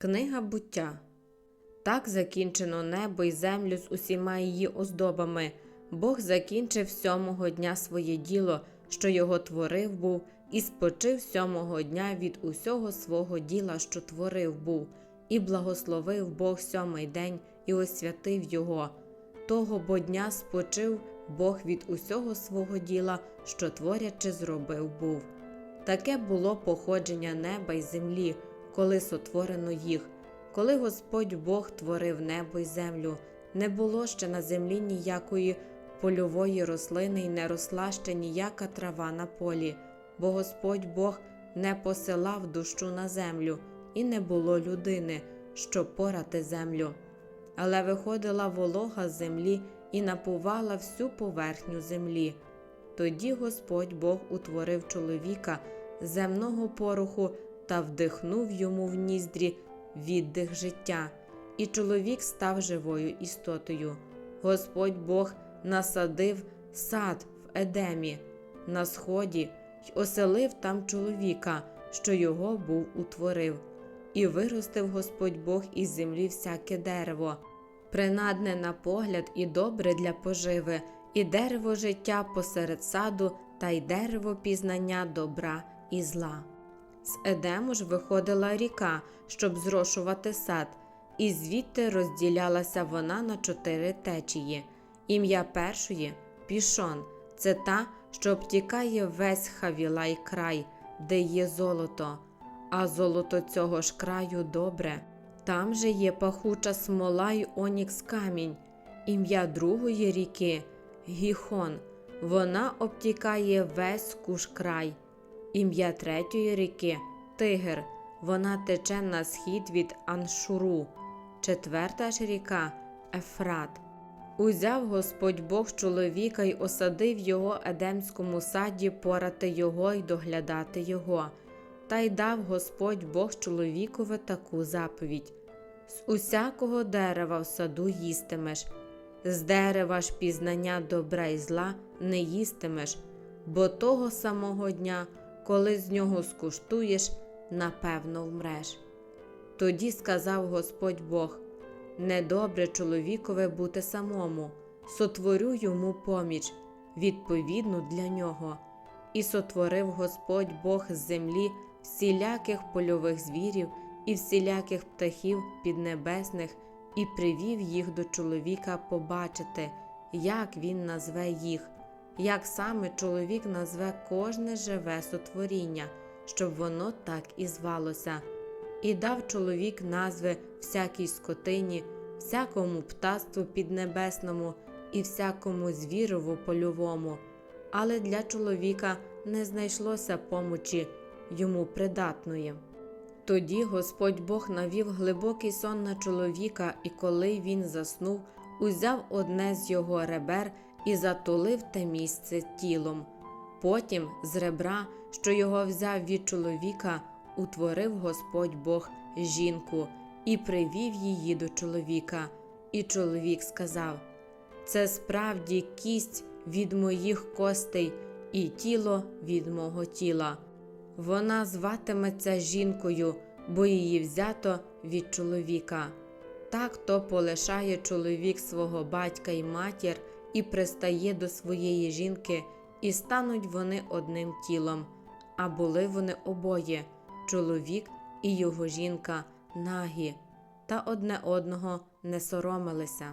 Книга буття. Так закінчено небо й землю з усіма її оздобами. Бог закінчив сьомого дня своє діло, що його творив був, і спочив сьомого дня від усього свого діла, що творив був, і благословив Бог сьомий день і освятив його. Того бо дня спочив Бог від усього свого діла, що творячи зробив був. Таке було походження неба й землі, коли сотворено їх. Коли Господь Бог творив небо й землю, не було ще на землі ніякої польової рослини й не росла ще ніяка трава на полі, бо Господь Бог не посилав дощу на землю, і не було людини, щоб порати землю. Але виходила волога з землі і напувала всю поверхню землі. Тоді Господь Бог утворив чоловіка земного пороху та вдихнув йому в ніздрі віддих життя, і чоловік став живою істотою. Господь Бог насадив сад в Едемі на сході й оселив там чоловіка, що його був утворив, і виростив Господь Бог із землі всяке дерево, принадне на погляд і добре для поживи, і дерево життя посеред саду, та й дерево пізнання добра і зла. З Едему ж виходила ріка, щоб зрошувати сад, і звідти розділялася вона на чотири течії. Ім'я першої пішон це та, що обтікає весь Хавілай край, де є золото, а золото цього ж краю добре. Там же є пахуча смола й онікс камінь. Ім'я другої ріки Гіхон. Вона обтікає весь куш край. Ім'я третьої ріки Тигр. Вона тече на схід від Аншуру. Четверта ж ріка Ефрат. Узяв Господь Бог чоловіка й осадив його Едемському саді порати його й доглядати його. Та й дав Господь Бог чоловікові таку заповідь: з усякого дерева в саду їстимеш, з дерева ж пізнання добра й зла не їстимеш, бо того самого дня, коли з нього скуштуєш, напевно вмреш. Тоді сказав Господь Бог: Недобре чоловікове бути самому, сотворю йому поміч, відповідну для нього, і сотворив Господь Бог з землі всіляких польових звірів і всіляких птахів піднебесних, і привів їх до чоловіка побачити, як він назве їх, як саме чоловік назве кожне живе сотворіння, щоб воно так і звалося. І дав чоловік назви всякій скотині, всякому птаству піднебесному і всякому звірову польовому, але для чоловіка не знайшлося помочі йому придатної. Тоді Господь Бог навів глибокий сон на чоловіка, і коли він заснув, узяв одне з його ребер і затулив те місце тілом. Потім з ребра, що його взяв від чоловіка, утворив Господь Бог жінку і привів її до чоловіка. І чоловік сказав: Це справді кість від моїх костей і тіло від мого тіла. Вона зватиметься жінкою, бо її взято від чоловіка. Так то полишає чоловік свого батька й матір і пристає до своєї жінки, і стануть вони одним тілом. А були вони обоє чоловік і його жінка нагі, та одне одного не соромилися.